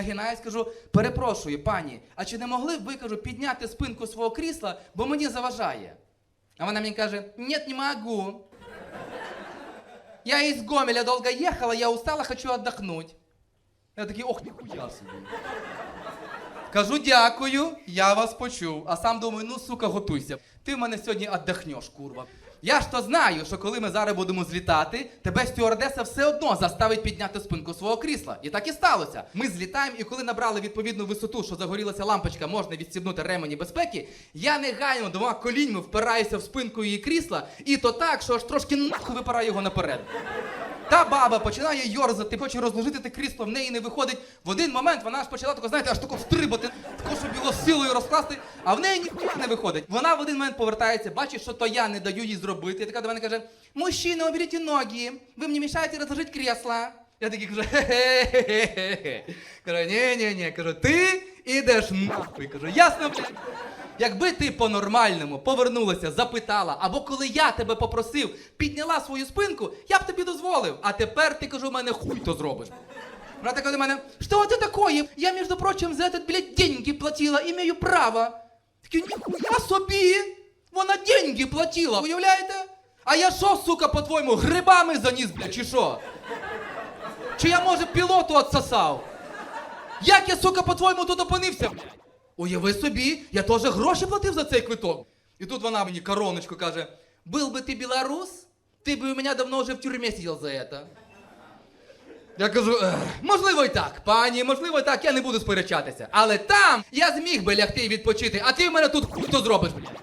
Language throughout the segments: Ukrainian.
нагинаюсь, кажу, перепрошую, пані, а чи не могли б ви кажу, підняти спинку свого крісла, бо мені заважає? А вона мені каже: Нет, не могу. Я из Гомеля долго ехала, я устала, хочу отдохнуть. Я такий, ох, ніхуя собі. Кажу, дякую, я вас почув. А сам думаю, ну сука, готуйся. Ти в мене сьогодні отдохнеш, курва. Я ж то знаю, що коли ми зараз будемо злітати, тебе стюардеса все одно заставить підняти спинку свого крісла. І так і сталося. Ми злітаємо, і коли набрали відповідну висоту, що загорілася лампочка, можна відстібнути ремені безпеки, я негайно двома коліньми впираюся в спинку її крісла, і то так, що аж трошки нахуй випираю його наперед. Та баба починає йорзати, хоче розложити те крісло, в неї не виходить. В один момент вона аж почала тако, знаєте, аж тако встрибати, тако, силою розкласти, а в неї ніхуя не виходить. Вона в один момент повертається, бачить, що то я не даю їй зробити. І така до мене каже: Мужчина, уберіть ноги, ви мені мішаєте розложити крісло. Я такий кажу, хе-хе-хе-хе. Кажу, ні-ні-ні, кажу, ти ідеш нахуй. Кажу, ясно, блядь? Якби ти по-нормальному повернулася, запитала, або коли я тебе попросив, підняла свою спинку, я б тобі дозволив. А тепер ти кажу, в мене хуй то зробиш. Вона така до мене, що це такое? Я, між прочим, за этот, блядь, деньги платила, імею право. Такі, ніхуя собі! Вона деньги платила, уявляєте? А я що, сука, по-твоєму, грибами заніс, блядь, чи що? Чи я, може, пілоту отсосав? Як я, сука, по-твоєму тут опинився, блядь? Уяви собі, я теж гроші платив за цей квиток. І тут вона мені короночку каже: Был би ти білорус, ти б у мене давно вже в тюрмі сидів за це. Я кажу, «Ех, можливо і так, пані, можливо і так, я не буду сперечатися. Але там я зміг би лягти і відпочити, а ти в мене тут хто зробиш, блядь.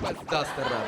Пизда стара.